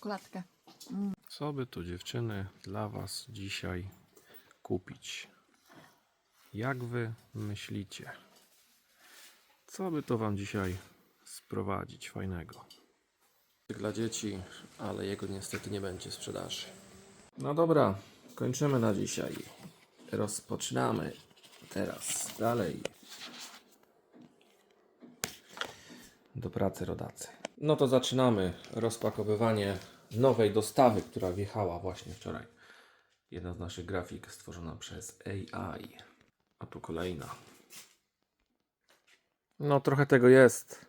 czekoladkę. Co by tu dziewczyny dla Was dzisiaj kupić? Jak Wy myślicie? Co by to Wam dzisiaj sprowadzić fajnego? Dla dzieci, ale jego niestety nie będzie w sprzedaży. No dobra, kończymy na dzisiaj. Rozpoczynamy teraz dalej. Do pracy rodacy. No to zaczynamy rozpakowywanie nowej dostawy, która wjechała właśnie wczoraj. Jedna z naszych grafik stworzona przez AI. A tu kolejna. No trochę tego jest.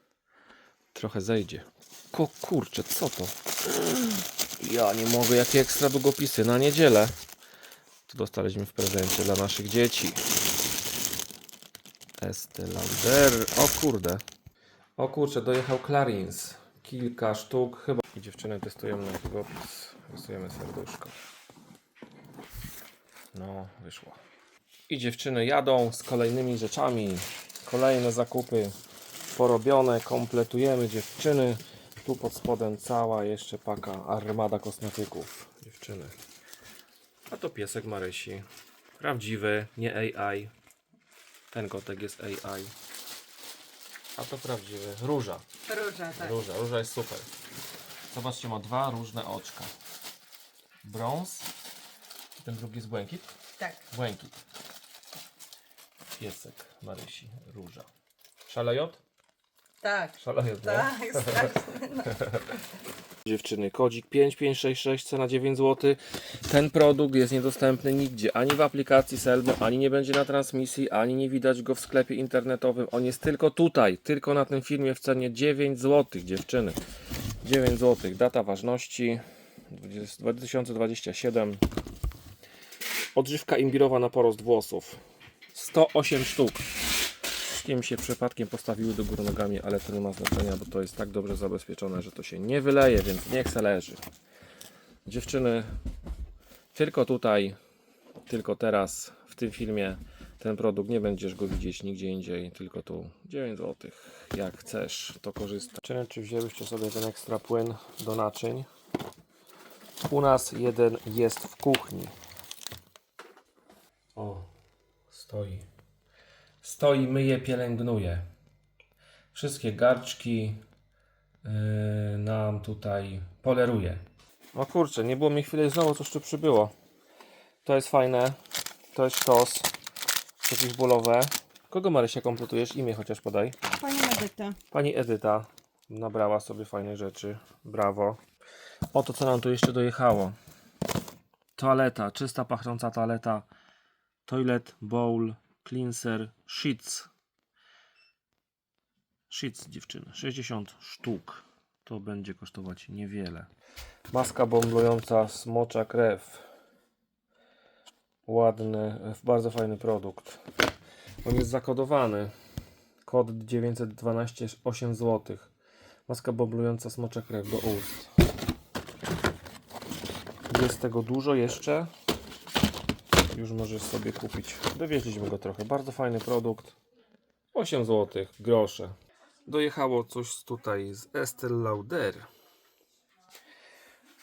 Trochę zejdzie. Ko kurczę, co to? Ja nie mogę, jakie ekstra długopisy na niedzielę. To dostaliśmy w prezencie dla naszych dzieci. Estee Lauder. O kurde. O kurczę, dojechał Clarins. Kilka sztuk, chyba. I dziewczyny testujemy na długopis. Rysujemy serduszko. No, wyszło. I dziewczyny jadą z kolejnymi rzeczami. Kolejne zakupy porobione. Kompletujemy dziewczyny. Tu pod spodem cała jeszcze paka armada kosmetyków. Dziewczyny. A to piesek Marysi. Prawdziwy, nie AI. Ten kotek jest AI. A to prawdziwy. Róża. Róża, tak. Róża. Róża jest super. Zobaczcie, ma dwa różne oczka. Brąz. I ten drugi jest błękit. Tak. Błękit. Piesek Marysi. Róża. Szalejot? Tak. Szalejot, nie? Tak, straszny. No. Dziewczyny, kodzik 5566, cena 9 zł. Ten produkt jest niedostępny nigdzie, ani w aplikacji Selmo, ani nie będzie na transmisji, ani nie widać go w sklepie internetowym. On jest tylko tutaj, tylko na tym filmie w cenie 9 zł, dziewczyny. 9 zł. Data ważności 20 2027. Odżywka imbirowa na porost włosów. 108 sztuk. Wszystkim się przypadkiem postawiły do góry nogami, ale to nie ma znaczenia, bo to jest tak dobrze zabezpieczone, że to się nie wyleje, więc niech se leży. Dziewczyny, tylko tutaj, tylko teraz, w tym filmie, ten produkt nie będziesz go widzieć nigdzie indziej, tylko tu 9 zł. Jak chcesz, to korzystaj. Dziewczyny, czy wzięłyście sobie ten ekstra płyn do naczyń? U nas jeden jest w kuchni. O, stoi. Stoi, myje, pielęgnuje. Wszystkie garczki yy, nam tutaj poleruje. O kurczę, nie było mi chwilę i znowu coś tu przybyło. To jest fajne. To jest sztos. Przeciwbólowe. Kogo Marysia kompletujesz? Imię chociaż podaj. Pani Edyta. Pani Edyta nabrała sobie fajne rzeczy. Brawo. Oto co nam tu jeszcze dojechało. Toaleta, czysta pachnąca toaleta. Toilet bowl cleanser sheets. Sheets dziewczyny. 60 sztuk. To będzie kosztować niewiele. Maska bomblująca smocza krew. Ładny, bardzo fajny produkt. On jest zakodowany. Kod 912 8 zł. Maska boblująca smocza krew do ust. Jest tego dużo jeszcze. Już możesz sobie kupić. Dowieźliśmy go trochę. Bardzo fajny produkt. 8 zł, grosze. Dojechało coś tutaj z Estée Lauder.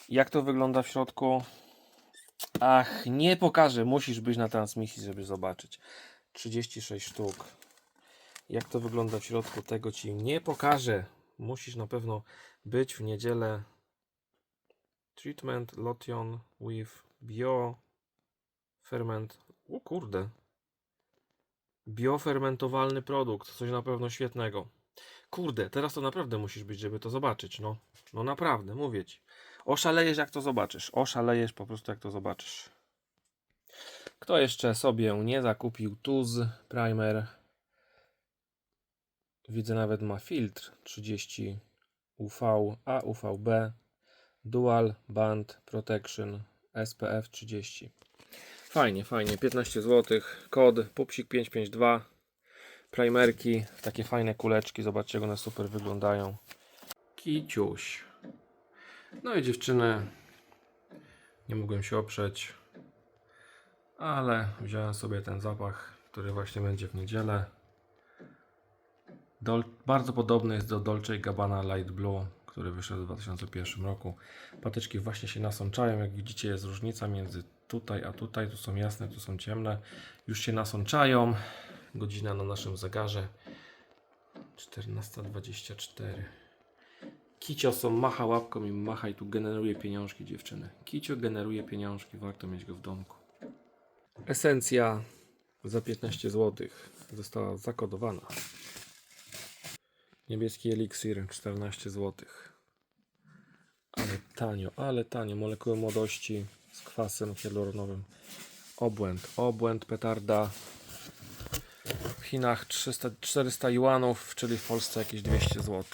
Jak to wygląda w środku? Ach, nie pokażę. Musisz być na transmisji, żeby zobaczyć. 36 sztuk. Jak to wygląda w środku, tego Ci nie pokażę. Musisz na pewno być w niedzielę. Treatment lotion with bio ferment. O kurde. Biofermentowalny produkt. Coś na pewno świetnego. Kurde, teraz to naprawdę musisz być, żeby to zobaczyć. No, no naprawdę, mówię Ci. Oszalejesz jak to zobaczysz. Oszalejesz po prostu jak to zobaczysz. Kto jeszcze sobie nie zakupił Tuz Primer? Widzę nawet ma filtr 30 UV, a UVB Dual Band Protection SPF 30. Fajnie, fajnie, 15 zł. Kod Pupsik 552. Primerki, takie fajne kuleczki. Zobaczcie, jak one super wyglądają. Kiciuś. No i dziewczyny, nie mogłem się oprzeć, ale wziąłem sobie ten zapach, który właśnie będzie w niedzielę. Dol bardzo podobny jest do Dolce Gabbana Light Blue, który wyszedł w 2001 roku. Patyczki właśnie się nasączają. Jak widzicie, jest różnica między tutaj a tutaj. Tu są jasne, tu są ciemne. Już się nasączają. Godzina na naszym zegarze 14.24. Kicio są macha łapką i macha i tu generuje pieniążki dziewczyny. Kicio generuje pieniążki, warto mieć go w domku. Esencja za 15 zł została zakodowana. Niebieski eliksir 14 zł. Ale tanio, ale tanio. Molekuły młodości z kwasem hialuronowym. Obłęd, obłęd, petarda. W Chinach 300, 400 juanów, czyli w Polsce jakieś 200 zł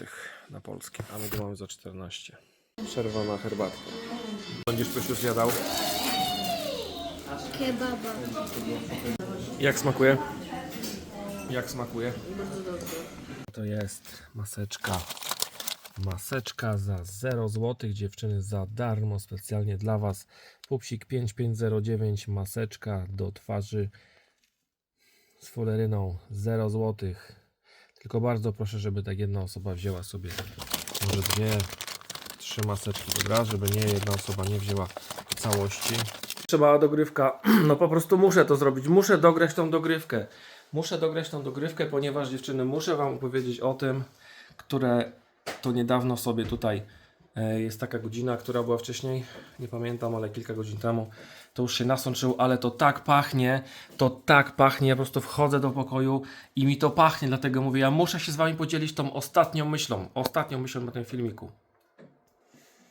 na polskie, a my go mamy za 14. Przerwa na herbatkę. Będziesz coś już jadał? Kebaba. Jak smakuje? Jak smakuje? To jest maseczka. Maseczka za 0 zł, dziewczyny za darmo, specjalnie dla Was. Pupsik 5509, maseczka do twarzy z fuleryną 0 zł. Tylko bardzo proszę, żeby tak jedna osoba wzięła sobie może dwie, trzy maseczki, dobra? Żeby nie jedna osoba nie wzięła całości. Trzeba dogrywka, no po prostu muszę to zrobić, muszę dograć tą dogrywkę. Muszę dograć tą dogrywkę, ponieważ dziewczyny, muszę Wam opowiedzieć o tym, które to niedawno sobie tutaj e, jest taka godzina, która była wcześniej, nie pamiętam, ale kilka godzin temu, to już się nasączył, ale to tak pachnie, to tak pachnie, ja po prostu wchodzę do pokoju i mi to pachnie, dlatego mówię, ja muszę się z Wami podzielić tą ostatnią myślą, ostatnią myślą na tym filmiku.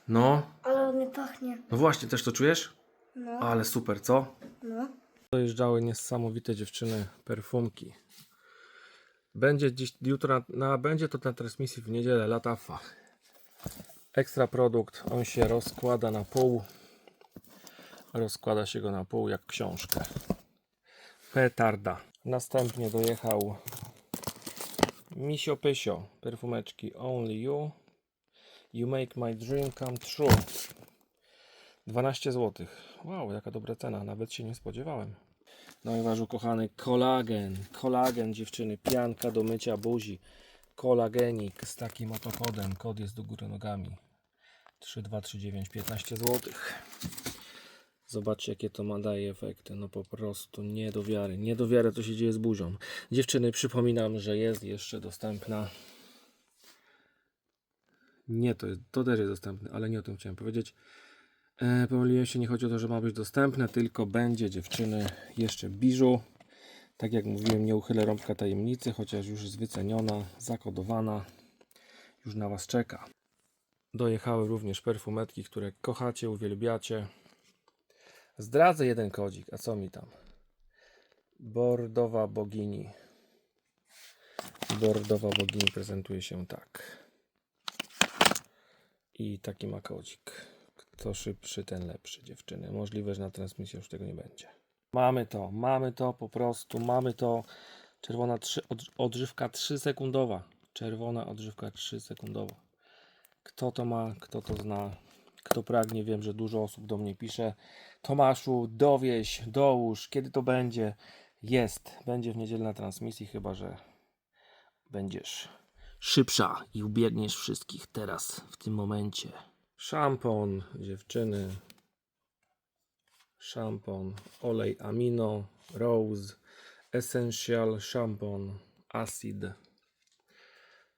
No, Ale on nie pachnie. no właśnie, też to czujesz? No, Ale super, co? no. Dojeżdżały niesamowite dziewczyny perfumki. Będzie dziś, jutro, na, na, będzie to na transmisji w niedzielę, latafa. Ekstra produkt, on się rozkłada na pół. Rozkłada się go na pół jak książkę. Petarda. Następnie dojechał Misio Pysio, perfumeczki Only You. You make my dream come true. 12 zł. Wow, jaka dobra cena, nawet się nie spodziewałem. No i wasz ukochany kolagen. Kolagen dziewczyny, pianka do mycia buzi. Kolagenik z takim oto kodem. Kod jest do góry nogami. 3239, 15 zł. Zobaczcie jakie to ma daje efekty. No po prostu nie do wiary. Nie do wiary co się dzieje z buzią. Dziewczyny, przypominam, że jest jeszcze dostępna. Nie, to, jest, to też jest dostępne, ale nie o tym chciałem powiedzieć. E, pomyliłem się, nie chodzi o to, że ma być dostępne, tylko będzie dziewczyny jeszcze biżu. Tak jak mówiłem, nie uchylę rąbka tajemnicy, chociaż już jest wyceniona, zakodowana. Już na Was czeka. Dojechały również perfumetki, które kochacie, uwielbiacie. Zdradzę jeden kodzik, a co mi tam? Bordowa bogini. Bordowa bogini prezentuje się tak. I taki ma kodzik. Kto szybszy, ten lepszy, dziewczyny. Możliwe, że na transmisji już tego nie będzie. Mamy to, mamy to po prostu, mamy to. Czerwona 3, od, odżywka 3 sekundowa. Czerwona odżywka 3 sekundowa. Kto to ma, kto to zna, kto pragnie, wiem, że dużo osób do mnie pisze. Tomaszu, dowieś, dołóż, kiedy to będzie? Jest, będzie w niedzielę na transmisji, chyba że będziesz szybsza i ubiegniesz wszystkich teraz, w tym momencie. Szampon, dziewczyny. Szampon, olej amino, rose, essential szampon, acid.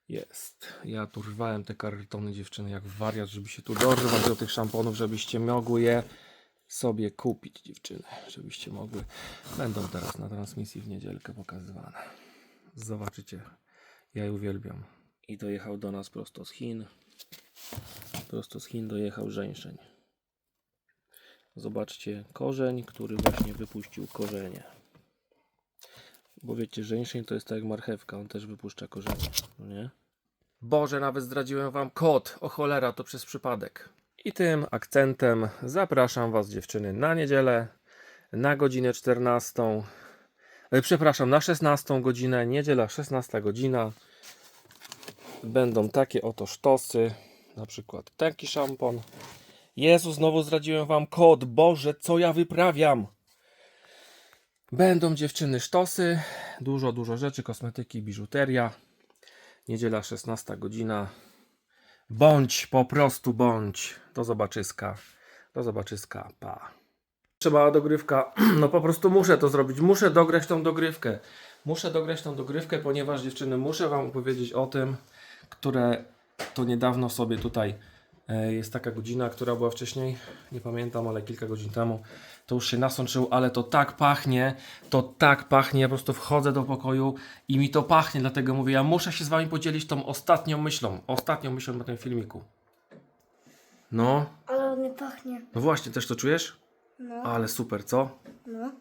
Jest. Ja tu rwałem te kartony dziewczyny jak wariat, żeby się tu dorwać do tych szamponów, żebyście mogły je sobie kupić dziewczyny, żebyście mogły. Będą teraz na transmisji w niedzielkę pokazywane. Zobaczycie. Ja je uwielbiam. I dojechał do nas prosto z Chin. Prosto z Chin dojechał żeńszeń. Zobaczcie, korzeń, który właśnie wypuścił korzenie. Bo wiecie, żeńszeń to jest tak jak marchewka, on też wypuszcza korzenie, no nie? Boże, nawet zdradziłem wam kod, o cholera, to przez przypadek. I tym akcentem zapraszam was dziewczyny na niedzielę, na godzinę 14. E, Przepraszam, na 16 godzinę, niedziela 16 godzina. Będą takie oto sztosy, na przykład taki szampon. Jezu, znowu zdradziłem wam kod. Boże, co ja wyprawiam? Będą dziewczyny sztosy, dużo, dużo rzeczy, kosmetyki, biżuteria. Niedziela 16 godzina. Bądź, po prostu bądź. Do zobaczyska. Do zobaczyska. Pa. Trzeba dogrywka. No po prostu muszę to zrobić. Muszę dograć tą dogrywkę. Muszę dograć tą dogrywkę, ponieważ dziewczyny, muszę Wam opowiedzieć o tym, które to niedawno sobie tutaj e, jest taka godzina, która była wcześniej, nie pamiętam, ale kilka godzin temu. To już się nasączyło, ale to tak pachnie, to tak pachnie. Ja po prostu wchodzę do pokoju i mi to pachnie, dlatego mówię, ja muszę się z Wami podzielić tą ostatnią myślą, ostatnią myślą na tym filmiku. No, Ale ładnie pachnie. no właśnie, też to czujesz? No, Ale super, co? no.